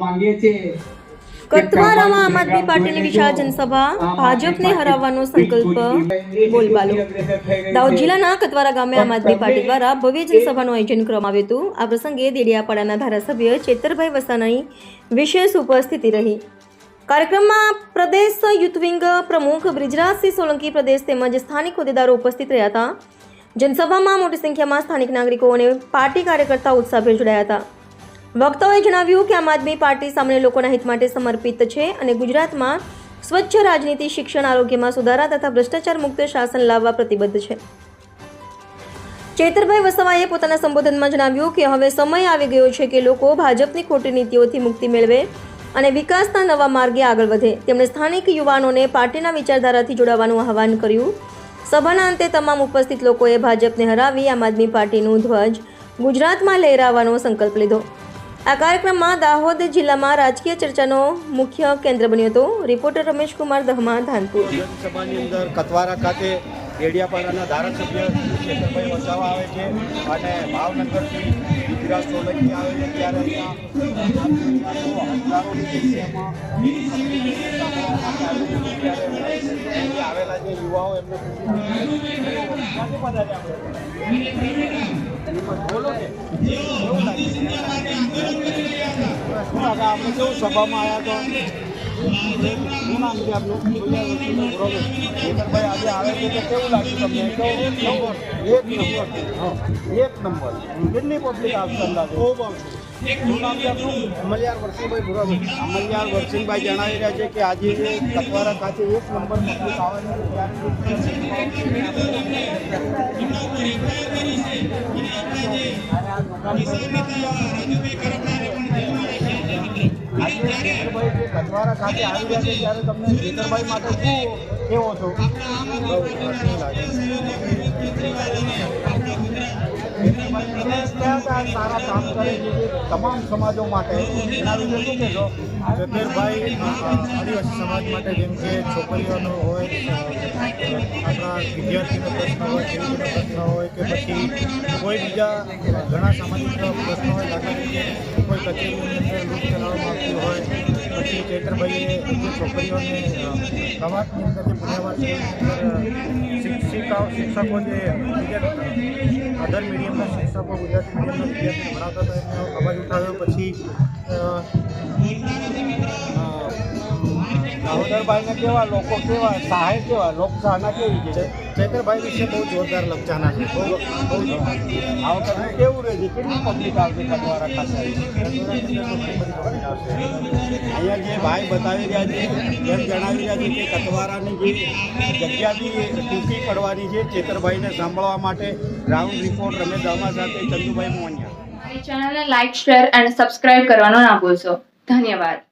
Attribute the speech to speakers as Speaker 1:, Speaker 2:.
Speaker 1: માંગીએ છીએ
Speaker 2: કતવારામાં આમ આદમી પાર્ટીની વિશાળ જનસભા ભાજપને હરાવવાનો સંકલ્પ બોલબાલો. દાહોદ જિલ્લાના કતવારા ગામે આમ આદમી પાર્ટી દ્વારા ભવ્ય જનસભાનું આયોજન કરવામાં આવ્યું હતું. આ પ્રસંગે દેડિયાપાડાના ધારાસભ્ય ચેતરભાઈ વસાણાની વિશેષ ઉપસ્થિતિ રહી. કાર્યક્રમમાં પ્રદેશ યુથ વિંગ પ્રમુખ બ્રિજરાજસિંહ સોલંકી પ્રદેશ તેમજ સ્થાનિક હોદ્દેદારો ઉપસ્થિત રહ્યા હતા. જનસભામાં મોટી સંખ્યામાં સ્થાનિક નાગરિકો અને પાર્ટી કાર્યકર્તાઓ ઉત્સાહભેર જોડાયા હતા. વક્તાઓએ જણાવ્યું કે આમ આદમી પાર્ટી સામાન્ય લોકોના હિત માટે સમર્પિત છે અને ગુજરાતમાં સ્વચ્છ રાજનીતિ, શિક્ષણ, આરોગ્યમાં સુધારા તથા ભ્રષ્ટાચાર મુક્ત શાસન લાવવા પ્રતિબદ્ધ છે. ચેતરભાઈ વસાવાએ પોતાના સંબોધનમાં જણાવ્યું કે હવે સમય આવી ગયો છે કે લોકો ભાજપની ખોટી નીતિઓથી મુક્તિ મેળવે અને વિકાસના નવા માર્ગે આગળ વધે. તેમણે સ્થાનિક યુવાનોને પાર્ટીના વિચારધારાથી જોડાવાનું આહવાન કર્યું. સભાના અંતે તમામ ઉપસ્થિત લોકોએ ભાજપને હરાવી આમ આદમી પાર્ટીનું ધ્વજ ગુજરાતમાં લહેરાવવાનો સંકલ્પ લીધો. આ કાર્યક્રમમાં દાહોદ જિલ્લામાં રાજકીય ચર્ચાનો મુખ્ય કેન્દ્ર બન્યો હતો રિપોર્ટર રમેશકુમાર દહમા ધાનપુર
Speaker 3: વિધાનસભાની અંદર કતવારા ખાતે ડેડિયાપાડાના ધારાસભ્ય વસાવા આવે છે અને ભાવનગરથી ગુજરાત સોલંકી આવે છે ત્યારે આવેલા જે યુવાઓ એમને? બોલો કે લાગે આપણે કેવું સભામાં આવ્યા તો શું નામ આજે આવે છે તો કેવું લાગ્યું તમને એક નંબર એક નંબર કેટલી પબ્લિક આવશે અંદાજે અમલિયાર વરસિંહભાઈ બરોબર અમલિયાર વરસિંહભાઈ જણાવી રહ્યા છે કે આજે જે કતવારા ખાતે એક નંબર પબ્લિક આવે છે જે ખાતે આવી રહ્યા છે ત્યારે તમને ચેતરભાઈ માટે શું કેવો છો? સારા કામ કરે છે તમામ સમાજો માટે. એના વિશે શું કહેશો?
Speaker 4: આદિવાસી સમાજ માટે જેમ કે છોકરીઓનો હોય આપણા વિદ્યાર્થીનો પ્રશ્ન હોય ખેડૂતોનો પ્રશ્ન હોય કે પછી કોઈ બીજા ઘણા સામાજિક પ્રશ્નો હોય કોઈ કચેરીની ચલાવવામાં આવતી હોય, પછી ચૈતરભાઈએ જે છોકરીઓને સમાજની અંદર જે એની અંદર શિક્ષિકાઓ શિક્ષકો જે અધર મીડિયમના શિક્ષકો ગુજરાતી મીડિયમના વિદ્યાર્થીઓ ભણાવતા હતા, એમનો અવાજ ઉઠાવ્યો. પછી અ,
Speaker 3: દામોદરભાઈને કેવા લોકો કેવા સહાય કેવા લોકચાહના કેવી છે
Speaker 4: ચૈતરભાઈ વિશે બહુ જોરદાર લગચાના છે. બહુ
Speaker 3: આ વખતે કેવું રહે છે? કેટલી પબ્લિક આવશે કટવારા ખાતે? અહીંયા જે ભાઈ બતાવી રહ્યા છે એમ જણાવી રહ્યા છે કે કટવારાની જે જગ્યાથી ટૂંકી પડવાની છે. ચેતરભાઈને સાંભળવા માટે ગ્રાઉન્ડ રિપોર્ટ રમેશ દામા સાથે ચંદુભાઈ મોહનિયા.
Speaker 5: મારી ચેનલને લાઇક શેર અને સબસ્ક્રાઇબ કરવાનો ના ભૂલશો. ધન્યવાદ.